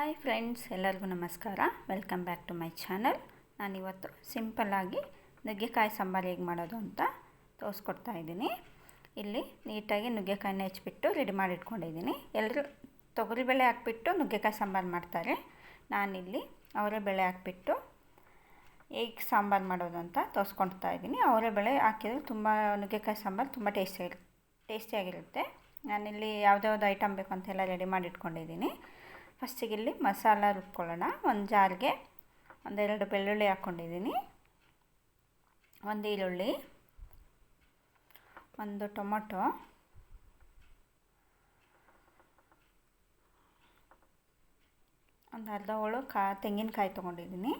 Hi friends, ಎಲ್ಲರಿಗೂ ನಮಸ್ಕಾರ. Welcome back to my channel. ನಾನಿವತ್ತು ಸಿಂಪಲ್ಲಾಗಿ ನುಗ್ಗೆಕಾಯಿ ಸಾಂಬಾರು ಹೇಗೆ ಮಾಡೋದು ಅಂತ ತೋರಿಸ್ಕೊಡ್ತಾ ಇದ್ದೀನಿ. ಇಲ್ಲಿ ನೀಟಾಗಿ ನುಗ್ಗೆಕಾಯಿನ ಹೆಚ್ಚಿಬಿಟ್ಟು ರೆಡಿ ಮಾಡಿ ಇಟ್ಕೊಂಡಿದ್ದೀನಿ ಎಲ್ಲರೂ ತೊಗರಿಬೇಳೆ ಹಾಕ್ಬಿಟ್ಟು ನುಗ್ಗೆಕಾಯಿ ಸಾಂಬಾರು ಮಾಡ್ತಾರೆ. ನಾನಿಲ್ಲಿ ಅವರೇ ಬೆಳೆ ಹಾಕ್ಬಿಟ್ಟು ಹೇಗೆ ಸಾಂಬಾರು ಮಾಡೋದು ಅಂತ ತೋರಿಸ್ಕೊಳ್ತಾ ಇದ್ದೀನಿ. ಅವರೇ ಬೆಳೆ ಹಾಕಿದ್ರೆ ತುಂಬ ನುಗ್ಗೆಕಾಯಿ ಸಾಂಬಾರು ತುಂಬ ಟೇಸ್ಟಿಯಾಗಿ ಟೇಸ್ಟಿಯಾಗಿರುತ್ತೆ. ನಾನಿಲ್ಲಿ ಯಾವುದ್ಯಾವ್ದು ಐಟಮ್ ಬೇಕು ಅಂತೆಲ್ಲ ರೆಡಿ ಮಾಡಿ ಇಟ್ಕೊಂಡಿದ್ದೀನಿ ಫಸ್ಟಿಗೆ ಇಲ್ಲಿ ಮಸಾಲ ರುಬ್ಕೊಳ್ಳೋಣ. ಒಂದು ಜಾರಿಗೆ ಒಂದೆರಡು ಬೆಳ್ಳುಳ್ಳಿ ಹಾಕ್ಕೊಂಡಿದ್ದೀನಿ. ಒಂದು ಈರುಳ್ಳಿ, ಒಂದು ಟೊಮೊಟೊ, ಒಂದು ಅರ್ಧ ಹೋಳು ಕಾ, ತೆಂಗಿನಕಾಯಿ ತೊಗೊಂಡಿದ್ದೀನಿ.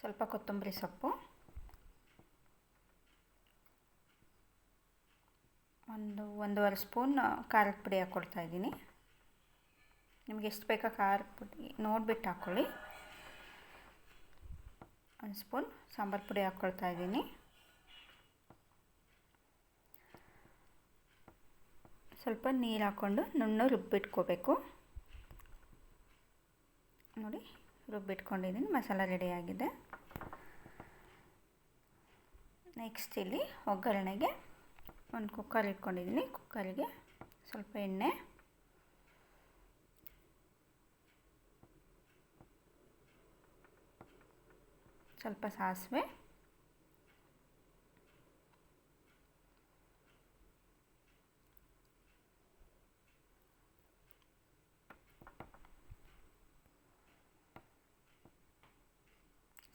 ಸ್ವಲ್ಪ ಕೊತ್ತಂಬರಿ ಸೊಪ್ಪು. ಒಂದು ಒಂದೂವರೆ ಸ್ಪೂನ್ ಖಾರದ ಪುಡಿ ಹಾಕ್ಕೊಳ್ತಾ ಇದ್ದೀನಿ. ನಿಮ್ಗೆ ಎಷ್ಟು ಬೇಕಾ ಖಾರದ ಪುಡಿ ನೋಡಿಬಿಟ್ಟು ಹಾಕ್ಕೊಳ್ಳಿ ಒಂದು ಸ್ಪೂನ್ ಸಾಂಬಾರು ಪುಡಿ ಹಾಕ್ಕೊಳ್ತಾ ಇದ್ದೀನಿ. ಸ್ವಲ್ಪ ನೀರು ಹಾಕ್ಕೊಂಡು ನುಣ್ಣು ರುಬ್ಬಿಟ್ಕೋಬೇಕು. ನೋಡಿ, ರುಬ್ಬಿಟ್ಕೊಂಡಿದ್ದೀನಿ, ಮಸಾಲ ರೆಡಿಯಾಗಿದೆ ನೆಕ್ಸ್ಟ್ ಇಲ್ಲಿ ಒಗ್ಗರಣೆಗೆ ಒಂದು ಕುಕ್ಕರ್ ಇಟ್ಕೊಂಡಿದ್ದೀನಿ. ಕುಕ್ಕರಿಗೆ ಸ್ವಲ್ಪ ಎಣ್ಣೆ. ಸ್ವಲ್ಪ ಸಾಸಿವೆ.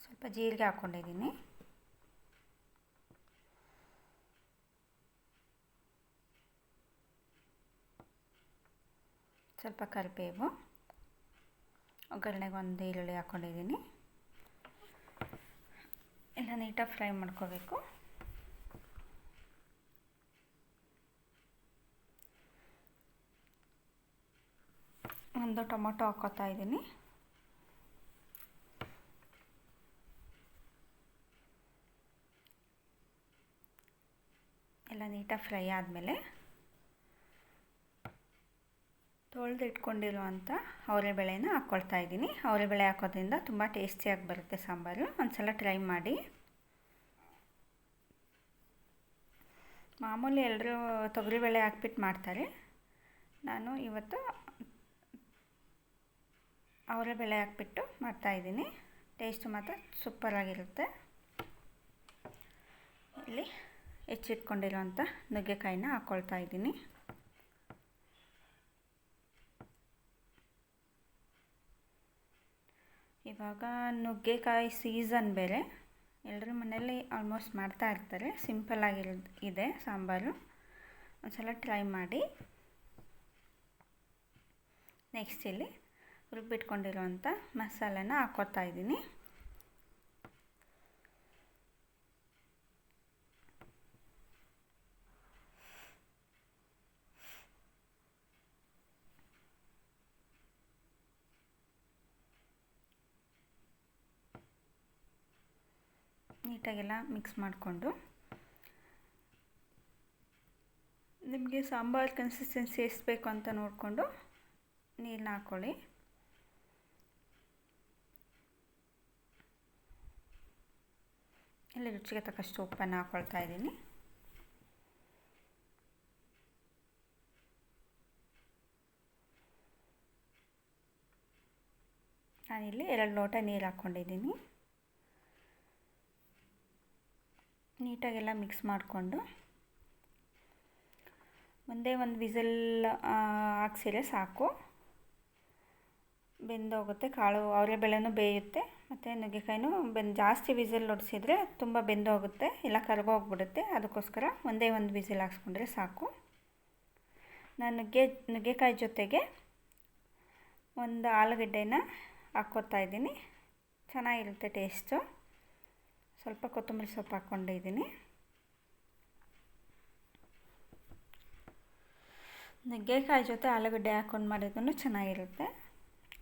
ಸ್ವಲ್ಪ ಜೀರಿಗೆ ಹಾಕ್ಕೊಂಡಿದ್ದೀನಿ ಸ್ವಲ್ಪ ಕರಿಬೇವು. ಒಗ್ಗರಣೆಗೆ ಒಂದು ಈರುಳ್ಳಿ ಹಾಕ್ಕೊಂಡಿದ್ದೀನಿ ಎಲ್ಲ ನೀಟಾಗಿ ಫ್ರೈ ಮಾಡ್ಕೋಬೇಕು. ಒಂದು ಟೊಮೊಟೊ ಹಾಕ್ಕೋತಾ ಇದ್ದೀನಿ. ಎಲ್ಲ ನೀಟಾಗಿ ಫ್ರೈ ಆದಮೇಲೆ ತೊಳೆದು ಇಟ್ಕೊಂಡಿರುವಂಥ ಅವರೆಬೇಳೆನ ಹಾಕ್ಕೊಳ್ತಾ ಇದ್ದೀನಿ. ಅವರೆಬೇಳೆ ಹಾಕೋದ್ರಿಂದ ತುಂಬ ಟೇಸ್ಟಿಯಾಗಿ ಬರುತ್ತೆ ಸಾಂಬಾರು. ಒಂದು ಸಲ ಟ್ರೈ ಮಾಡಿ. ಮಾಮೂಲಿ ಎಲ್ಲರೂ ತೊಗರಿಬೇಳೆ ಹಾಕ್ಬಿಟ್ಟು ಮಾಡ್ತಾರೆ. ನಾನು ಇವತ್ತು ಅವರೆಬೇಳೆ ಹಾಕ್ಬಿಟ್ಟು ಮಾಡ್ತಾಯಿದ್ದೀನಿ ಟೇಸ್ಟು ಮಾತ್ರ ಸೂಪರಾಗಿರುತ್ತೆ ಇಲ್ಲಿ ಹೆಚ್ಚಿಟ್ಕೊಂಡಿರೋಂಥ ನುಗ್ಗೆಕಾಯಿನ ಹಾಕ್ಕೊಳ್ತಾ ಇದ್ದೀನಿ. ಇವಾಗ ನುಗ್ಗೆಕಾಯಿ ಸೀಸನ್ ಬೇರೆ. ಎಲ್ಲರ ಮನೆಯಲ್ಲಿ ಆಲ್ಮೋಸ್ಟ್ ಮಾಡ್ತಾ ಇರ್ತಾರೆ. ಸಿಂಪಲ್ಲಾಗಿರೋ ಇದೆ ಸಾಂಬಾರು. ಒಂದ್ಸಲ ಟ್ರೈ ಮಾಡಿ. ನೆಕ್ಸ್ಟ್ ಇಲ್ಲಿ ರುಬ್ಬಿಟ್ಕೊಂಡಿರುವಂಥ ಮಸಾಲೆನ ಹಾಕ್ಕೊತಾ ಇದ್ದೀನಿ. ನೀಟಾಗೆಲ್ಲ ಮಿಕ್ಸ್ ಮಾಡಿಕೊಂಡು ನಿಮಗೆ ಸಾಂಬಾರು ಕನ್ಸಿಸ್ಟೆನ್ಸಿ ಎಷ್ಟು ಬೇಕು ಅಂತ ನೋಡಿಕೊಂಡು ನೀರನ್ನ ಹಾಕ್ಕೊಳ್ಳಿ ಇಲ್ಲಿ ರುಚಿಗೆ ತಕ್ಕಷ್ಟು ಉಪ್ಪನ್ನು ಹಾಕ್ಕೊಳ್ತಾ ಇದ್ದೀನಿ. ನಾನಿಲ್ಲಿ ಎರಡು ಲೋಟ ನೀರು ಹಾಕ್ಕೊಂಡಿದ್ದೀನಿ. ನೀಟಾಗೆಲ್ಲ ಮಿಕ್ಸ್ ಮಾಡಿಕೊಂಡು ಒಂದೇ ಒಂದು ವಿಸಲ್ ಹಾಕ್ಸಿದ್ರೆ ಸಾಕು. ಬೆಂದೋಗುತ್ತೆ, ಕಾಳು ಅವರೇ ಬೆಳೆನೂ ಬೇಯುತ್ತೆ, ಮತ್ತು ನುಗ್ಗೆಕಾಯಿನೂ ಬೆಂದು, ಜಾಸ್ತಿ ವಿಸಲ್ ಹೊಡ್ಸಿದ್ರೆ ತುಂಬ ಬೆಂದೋಗುತ್ತೆ, ಇಲ್ಲ ಕರ್ಗೋಗ್ಬಿಡುತ್ತೆ. ಅದಕ್ಕೋಸ್ಕರ ಒಂದೇ ಒಂದು ವಿಸಿಲ್ ಹಾಕ್ಸ್ಕೊಂಡ್ರೆ ಸಾಕು. ನಾನು ನುಗ್ಗೆ, ನುಗ್ಗೆಕಾಯಿ ಜೊತೆಗೆ ಒಂದು ಆಲೂಗಡ್ಡೆನ ಹಾಕ್ಕೊತಾ ಇದ್ದೀನಿ. ಚೆನ್ನಾಗಿರುತ್ತೆ ಟೇಸ್ಟು. ಸ್ವಲ್ಪ ಕೊತ್ತಂಬರಿ ಸೊಪ್ಪು ಹಾಕ್ಕೊಂಡಿದ್ದೀನಿ ನುಗ್ಗೆಕಾಯಿ ಜೊತೆ ಆಲೂಗಡ್ಡೆ ಹಾಕ್ಕೊಂಡು ಮಾಡಿದ್ರು ಚೆನ್ನಾಗಿರುತ್ತೆ.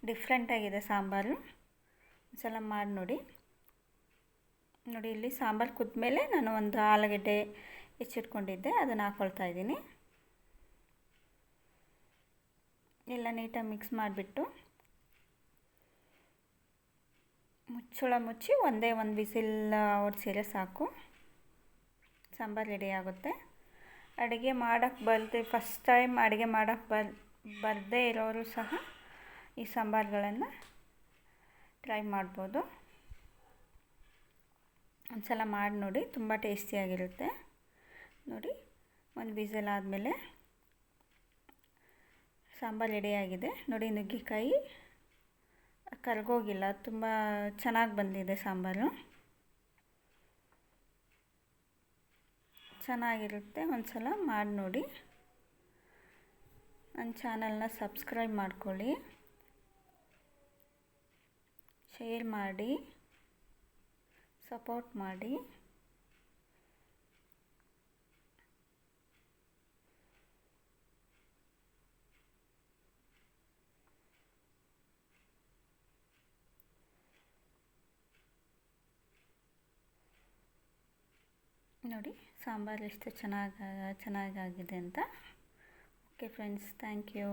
ಡಿಫ್ರೆಂಟಾಗಿದೆ ಸಾಂಬಾರು. ಸಲ ಮಾಡಿ ನೋಡಿ. ನೋಡಿ, ಇಲ್ಲಿ ಸಾಂಬಾರು ಕುದ್ಮೇಲೆ ನಾನು ಒಂದು ಆಲೂಗಡ್ಡೆ ಹೆಚ್ಚಿಟ್ಕೊಂಡಿದ್ದೆ, ಅದನ್ನು ಹಾಕ್ಕೊಳ್ತಾ ಇದ್ದೀನಿ. ಎಲ್ಲ ನೀಟಾಗಿ ಮಿಕ್ಸ್ ಮಾಡಿಬಿಟ್ಟು ಮುಚ್ಚಳ ಮುಚ್ಚಿ ಒಂದೇ ಒಂದು ವಿಸಿಲ್ ಹೊಡ್ಸಿದ್ರೆ ಸಾಕು. ಸಾಂಬಾರು ರೆಡಿ ಆಗುತ್ತೆ. ಅಡುಗೆ ಮಾಡೋಕ್ಕೆ ಬರದೆ ಫಸ್ಟ್ ಟೈಮ್ ಅಡುಗೆ ಮಾಡೋಕ್ಕೆ ಬರ್ ಬರದೇ ಇರೋರು ಸಹ ಈ ಸಾಂಬಾರುಗಳನ್ನು ಟ್ರೈ ಮಾಡ್ಬೋದು. ಒಂದು ಸಲ ಮಾಡಿ ನೋಡಿ, ತುಂಬ ಟೇಸ್ಟಿಯಾಗಿರುತ್ತೆ ನೋಡಿ, ಒಂದು ವಿಸಲ್ ಆದಮೇಲೆ ಸಾಂಬಾರು ರೆಡಿಯಾಗಿದೆ ನೋಡಿ, ನುಗ್ಗೆಕಾಯಿ. ಕರ್ಗೋಗಿಲ್ಲ ತುಂಬ ಚೆನ್ನಾಗಿ ಬಂದಿದೆ ಸಾಂಬಾರು. ಚೆನ್ನಾಗಿರುತ್ತೆ. ಒಂದು ಸಲ ಮಾಡಿ ನೋಡಿ. ನನ್ನ ಚಾನಲ್ನ ಸಬ್ಸ್ಕ್ರೈಬ್ ಮಾಡ್ಕೊಳ್ಳಿ. ಶೇರ್ ಮಾಡಿ. ಸಪೋರ್ಟ್ ಮಾಡಿ. ನೋಡಿ ಸಾಂಬಾರು ಎಷ್ಟು ಚೆನ್ನಾಗಿ ಚೆನ್ನಾಗಾಗಿದೆ ಅಂತ. Okay friends thank you